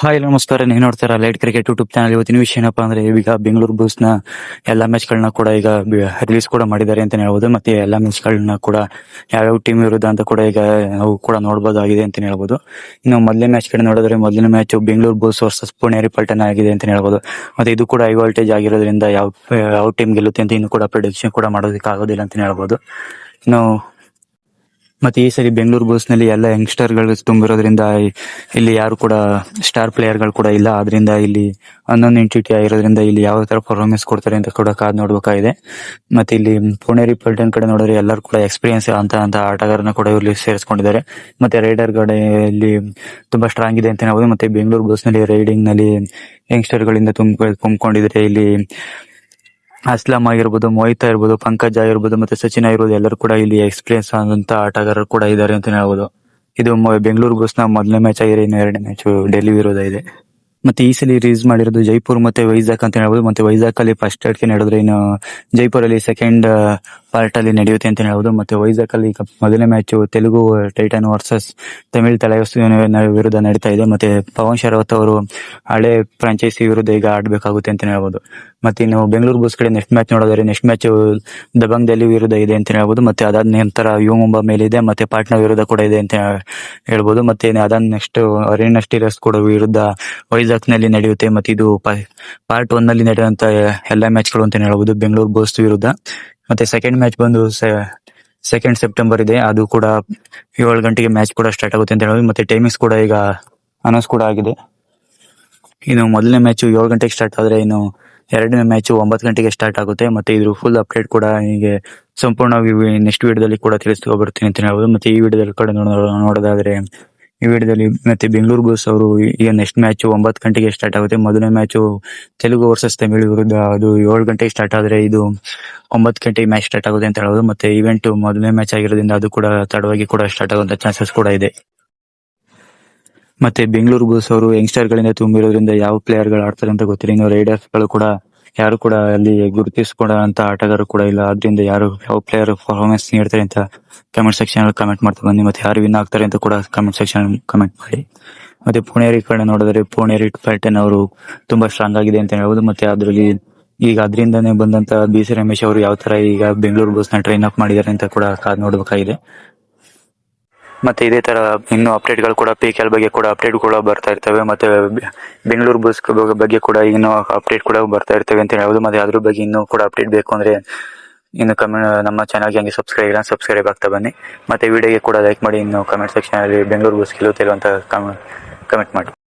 Hi ನಮಸ್ಕಾರ. ನೀವು ನೋಡ್ತಾರ ಲೈಟ್ ಕ್ರಿಕೆಟ್ ಯೂಟ್ಯೂಬ್ ಚಾನಲ್ ಇವತ್ತಿನ ವಿಷಯ ಏನಪ್ಪಾ ಅಂದ್ರೆ, ಈಗ ಬೆಂಗಳೂರು ಬುಲ್ಸ್ನ ಎಲ್ಲಾ ಮ್ಯಾಚ್ ಗಳನ್ನ ಕೂಡ ಈಗ ರಿಲೀಸ್ ಕೂಡ ಮಾಡಿದ್ದಾರೆ ಅಂತ ಹೇಳ್ಬೋದು. ಮತ್ತೆ ಎಲ್ಲಾ ಮ್ಯಾಚ್ ಗಳನ್ನ ಕೂಡ ಯಾವ್ಯಾವ ಟೀಮ್ ವಿರುದ್ಧ ಅಂತ ಕೂಡ ಈಗ ನಾವು ಕೂಡ ನೋಡಬಹುದಾಗಿದೆ ಅಂತ ಹೇಳ್ಬೋದು. ಇನ್ನು ಮೊದಲನೇ ಮ್ಯಾಚ್ ಕಡೆ ನೋಡಿದ್ರೆ ಮೊದಲನೇ match Bengaluru bulls versus Pune ರಿಪಲ್ಟನ್ ಆಗಿದೆ ಅಂತ ಹೇಳ್ಬೋದು. ಮತ್ತೆ ಇದು ಕೂಡ ಹೈ ವೋಲ್ಟೇಜ್ ಆಗಿರೋದ್ರಿಂದ ಯಾವ ಯಾವ ಟೀಮ್ ಗೆಲ್ಲುತ್ತೆ ಅಂತ ಇನ್ನು ಕೂಡ ಪ್ರಿಡಿಕ್ಷನ್ ಕೂಡ ಮಾಡೋದಕ್ಕೆ ಆಗೋದಿಲ್ಲ ಅಂತ ಹೇಳ್ಬೋದು. ಇನ್ನು ಮತ್ತೆ ಈ ಸರಿ ಬೆಂಗಳೂರು ಬುಲ್ಸ್ನಲ್ಲಿ ಎಲ್ಲ ಯಂಗ್ಸ್ಟರ್ಗಳು ತುಂಬಿರೋದ್ರಿಂದ ಇಲ್ಲಿ ಯಾರು ಕೂಡ ಸ್ಟಾರ್ ಪ್ಲೇಯರ್ಗಳು ಕೂಡ ಇಲ್ಲ. ಆದ್ರಿಂದ ಇಲ್ಲಿ ಅನ್ನೊಂದು ಎಂಟಿಟಿ ಆಗಿರೋದ್ರಿಂದ ಇಲ್ಲಿ ಯಾವ ತರ ಪರ್ಫಾರ್ಮೆನ್ಸ್ ಕೊಡ್ತಾರೆ ಅಂತ ಕೂಡ ಕಾದ್ ನೋಡ್ಬೇಕಾಗಿದೆ. ಮತ್ತೆ ಇಲ್ಲಿ ಪುಣೇರಿ ಪಲ್ಟನ್ ಕಡೆ ನೋಡಿದ್ರೆ ಎಲ್ಲರೂ ಕೂಡ ಎಕ್ಸ್ಪೀರಿಯನ್ಸ್ ಅಂತ ಅಂತ ಆಟಗಾರನ ಕೂಡ ಇಲ್ಲಿ ಸೇರಿಸ್ಕೊಂಡಿದ್ದಾರೆ. ಮತ್ತೆ ರೈಡರ್ ಕಡೆ ಇಲ್ಲಿ ತುಂಬಾ ಸ್ಟ್ರಾಂಗ್ ಇದೆ ಅಂತ ಹೇಳ್ಬೋದು. ಮತ್ತೆ ಬೆಂಗಳೂರು ಬುಲ್ಸ್ನಲ್ಲಿ ರೈಡಿಂಗ್ನಲ್ಲಿ ಯಂಗ್ಸ್ಟರ್ ಗಳಿಂದ ತುಂಬ ತುಂಬಿಕೊಂಡಿದ್ರೆ ಇಲ್ಲಿ ಅಸ್ಲಾಂ ಆಗಿರ್ಬೋದು, ಮೋಹಿತ ಇರ್ಬೋದು ಪಂಕಜ್ ಆಗಿರ್ಬೋದು, ಮತ್ತೆ ಸಚಿನ್ ಆಗಿರ್ಬೋದು, ಎಲ್ಲರೂ ಕೂಡ ಇಲ್ಲಿ ಎಕ್ಸ್ಪೀರಿಯನ್ಸ್ ಆದಂತ ಆಟಗಾರರು ಕೂಡ ಇದ್ದಾರೆ ಅಂತ ಹೇಳ್ಬೋದು. ಇದು ಬೆಂಗಳೂರು ಬುಲ್ಸ್ನ ಮೊದಲನೇ ಮ್ಯಾಚ್ ಆಗಿರೋ ಇನ್ನು ಎರಡನೇ ಮ್ಯಾಚ್ ಡೆಲ್ಲಿ ವಿರೋಧ ಇದೆ. ಮತ್ತೆ ಈ ಸಲ ರಿಲೀಸ್ ಮಾಡಿರೋದು ಜೈಪುರ್ ಮತ್ತೆ ವೈಜಾಗ್ ಅಂತ ಹೇಳ್ಬೋದು. ಮತ್ತೆ ವೈಜಾಗ್ ಅಲ್ಲಿ ಫಸ್ಟ್ಗೆ ನಡೆದ್ರೆ ಇನ್ನು ಜೈಪುರ್ ಅಲ್ಲಿ ಸೆಕೆಂಡ್ ಪಾರ್ಟ್ ಅಲ್ಲಿ ನಡೆಯುತ್ತೆ ಅಂತ ಹೇಳ್ಬೋದು. ಮತ್ತೆ ವೈಜಾಗ್ ಅಲ್ಲಿ ಮೊದಲನೇ match Telugu, titan versus Tamil Thalaivas ವಿರುದ್ಧ ನಡೀತಾ ಇದೆ. ಮತ್ತೆ ಪವನ್ ಶರವತ್ ಅವರು ಹಳೆ ಫ್ರಾಂಚೈಸಿ ವಿರುದ್ಧ ಈಗ ಆಡ್ಬೇಕಾಗುತ್ತೆ ಅಂತ ಹೇಳ್ಬೋದು. ಮತ್ತೆ ಇನ್ನು ಬೆಂಗಳೂರು ಬುಲ್ಸ್ ಕಡೆ ನೆಕ್ಸ್ಟ್ ಮ್ಯಾಚ್ ನೋಡಿದ್ರೆ ನೆಕ್ಸ್ಟ್ ಮ್ಯಾಚ್ ದಬಂಗ್ ಡೆಲ್ಲಿ ವಿರುದ್ಧ ಇದೆ ಅಂತ ಹೇಳ್ಬೋದು. ಮತ್ತೆ ಅದಾದ ನಂತರ ಯುವ ಮುಂಬಾ ಮೇಲೆ ಇದೆ. ಮತ್ತೆ ಪಾಟ್ನಾ ವಿರುದ್ಧ ಕೂಡ ಇದೆ ಅಂತ ಹೇಳ್ಬೋದು. ಮತ್ತೆ ಅದಾದ ನೆಕ್ಸ್ಟ್ ಅರೇನಾ ಸ್ಟೀಲರ್ಸ್ ಕೂಡ ವಿರುದ್ಧ ವೈಜಾಗ್ ನಲ್ಲಿ ನಡೆಯುತ್ತೆ ಮತ್ತೆ ಇದು ಪಾರ್ಟ್ ಒನ್ನಲ್ಲಿ ನಡೆಯುವಂತ ಎಲ್ಲಾ ಮ್ಯಾಚ್ಗಳು ಅಂತ ಹೇಳ್ಬೋದು. ಬೆಂಗಳೂರು ಬೋಸ್ ವಿರುದ್ಧ. ಮತ್ತೆ ಸೆಕೆಂಡ್ ಮ್ಯಾಚ್ ಬಂದು ಸೆಕೆಂಡ್ ಸೆಪ್ಟೆಂಬರ್ ಇದೆ. ಅದು ಕೂಡ ಏಳು ಗಂಟೆಗೆ ಮ್ಯಾಚ್ ಕೂಡ ಸ್ಟಾರ್ಟ್ ಆಗುತ್ತೆ ಅಂತ ಹೇಳಬಹುದು ಮತ್ತೆ ಟೈಮಿಂಗ್ಸ್ ಕೂಡ ಈಗ ಅನೌನ್ಸ್ ಕೂಡ ಆಗಿದೆ. ಇನ್ನು ಮೊದಲನೇ ಮ್ಯಾಚ್ ಏಳು ಗಂಟೆಗೆ ಸ್ಟಾರ್ಟ್ ಆದ್ರೆ ಇನ್ನು ಎರಡನೇ ಮ್ಯಾಚ್ ಒಂಬತ್ತು ಗಂಟೆಗೆ ಸ್ಟಾರ್ಟ್ ಆಗುತ್ತೆ. ಮತ್ತೆ ಇದ್ರ ಫುಲ್ ಅಪ್ಡೇಟ್ ಕೂಡ ನಿಮಗೆ ಸಂಪೂರ್ಣವಾಗಿ ನೆಕ್ಸ್ಟ್ ವಿಡಿಯೋದಲ್ಲಿ ಕೂಡ ತಿಳಿಸ್ತಾ ಬರ್ತೀನಿ ಅಂತ ಹೇಳ್ಬೋದು. ಮತ್ತೆ ಈ ವಿಡಿಯೋದಲ್ಲಿ ಕೂಡ ನೋಡೋದಾದ್ರೆ ಈ ವಿಡಿಯೋದಲ್ಲಿ ಮತ್ತೆ ಬೆಂಗಳೂರು ಬುಲ್ಸ್ ಅವರು ಈಗ ನೆಕ್ಸ್ಟ್ ಮ್ಯಾಚ್ ಒಂಬತ್ತು ಗಂಟೆಗೆ ಸ್ಟಾರ್ಟ್ ಆಗುತ್ತೆ. ಮೊದಲನೇ ಮ್ಯಾಚ್ ತೆಲುಗು ವರ್ಸಸ್ ತಮಿಳು ವಿರುದ್ಧ ಅದು ಏಳು ಗಂಟೆಗೆ ಸ್ಟಾರ್ಟ್ ಆದರೆ ಇದು ಒಂಬತ್ತು ಗಂಟೆಗೆ ಮ್ಯಾಚ್ ಸ್ಟಾರ್ಟ್ ಆಗುತ್ತೆ ಅಂತ ಹೇಳೋದು ಮತ್ತೆ ಇವೆಂಟ್ ಮೊದಲನೇ ಮ್ಯಾಚ್ ಆಗಿರೋದ್ರಿಂದ ಅದು ಕೂಡ ತಡವಾಗಿ ಕೂಡ ಸ್ಟಾರ್ಟ್ ಆಗುವಂತ ಚಾನ್ಸಸ್ ಕೂಡ ಇದೆ. ಮತ್ತೆ ಬೆಂಗಳೂರು ಬುಲ್ಸ್ ಅವರು ಯಂಗ್ಸ್ಟರ್ ಗಳಿಂದ ತುಂಬಿರೋದ್ರಿಂದ ಯಾವ ಪ್ಲೇಯರ್ಗಳು ಆಡ್ತಾರೆ ಅಂತ ಗೊತ್ತಿಲ್ಲ. ಇನ್ನು ರೈಡರ್ಸ್ಗಳು ಕೂಡ ಯಾರು ಕೂಡ ಅಲ್ಲಿ ಗುರುತಿಸಿಕೊಂಡ ಅಂತ ಆಟಗಾರರು ಕೂಡ ಇಲ್ಲ. ಅದರಿಂದ ಯಾರು ಯಾವ ಪ್ಲೇಯರ್ ಪರ್ಫಾರ್ಮೆನ್ಸ್ ನೀಡ್ತಾರೆ ಅಂತ ಕಮೆಂಟ್ ಸೆಕ್ಷನ್ ಅಲ್ಲಿ ಕಮೆಂಟ್ ಮಾಡ್ತಾ ಬನ್ನಿ. ಮತ್ತೆ ಯಾರು ವಿನ್ ಆಗ್ತಾರೆ ಅಂತ ಕೂಡ ಕಮೆಂಟ್ ಸೆಕ್ಷನ್ ಕಮೆಂಟ್ ಮಾಡಿ. ಮತ್ತೆ ಪುಣೇರಿ ಕಡೆ ನೋಡಿದ್ರೆ ಪುಣೇರಿ ಪ್ಯಾಟರ್ನ್ ಅವರು ತುಂಬಾ ಸ್ಟ್ರಾಂಗ್ ಆಗಿದೆ ಅಂತ ಹೇಳ್ಬೋದು. ಮತ್ತೆ ಅದರಲ್ಲಿ ಈಗ ಅದರಿಂದನೇ ಬಂದಂತ ಬಿ ಸಿ ರಮೇಶ್ ಅವರು ಯಾವ ತರ ಈಗ ಬೆಂಗಳೂರು ಬಸ್ನ ಟ್ರೈನ್ ಅಪ್ ಮಾಡಿದ್ದಾರೆ ಅಂತ ಕೂಡ ನೋಡ್ಬೇಕಾಗಿದೆ. ಮತ್ತೆ ಇದೇ ತರ ಇನ್ನೂ ಅಪ್ಡೇಟ್ಗಳು ಕೂಡ ಪಿ ಕೆ ಎಲ್ ಬಗ್ಗೆ ಕೂಡ ಅಪ್ಡೇಟ್ ಕೂಡ ಬರ್ತಾ ಇರ್ತವೆ. ಮತ್ತೆ ಬೆಂಗಳೂರು ಬಸ್ ಬಗ್ಗೆ ಕೂಡ ಇನ್ನೂ ಅಪ್ಡೇಟ್ ಕೂಡ ಬರ್ತಾ ಇರ್ತವೆ ಅಂತ ಹೇಳ್ಬೋದು. ಮತ್ತೆ ಅದ್ರ ಬಗ್ಗೆ ಇನ್ನೂ ಕೂಡ ಅಪ್ಡೇಟ್ ಬೇಕು ಅಂದ್ರೆ ಇನ್ನು ಕಮೆಂಟ್ ನಮ್ಮ ಚಾನಲ್ಗೆ ಹಂಗೆ ಸಬ್ಸ್ಕ್ರೈಬ್ ಇಲ್ಲ ಸಬ್ಸ್ಕ್ರೈಬ್ ಆಗ್ತಾ ಬನ್ನಿ. ಮತ್ತೆ ವಿಡಿಯೋಗೆ ಕೂಡ ಲೈಕ್ ಮಾಡಿ ಇನ್ನು ಕಮೆಂಟ್ ಸೆಕ್ಷನ್ ಅಲ್ಲಿ ಬೆಂಗಳೂರು ಬಸ್ ಗೆಲ್ಲುತ್ತಿಲ್ಲ ಅಂತ ಕಮೆಂಟ್ ಮಾಡಿ.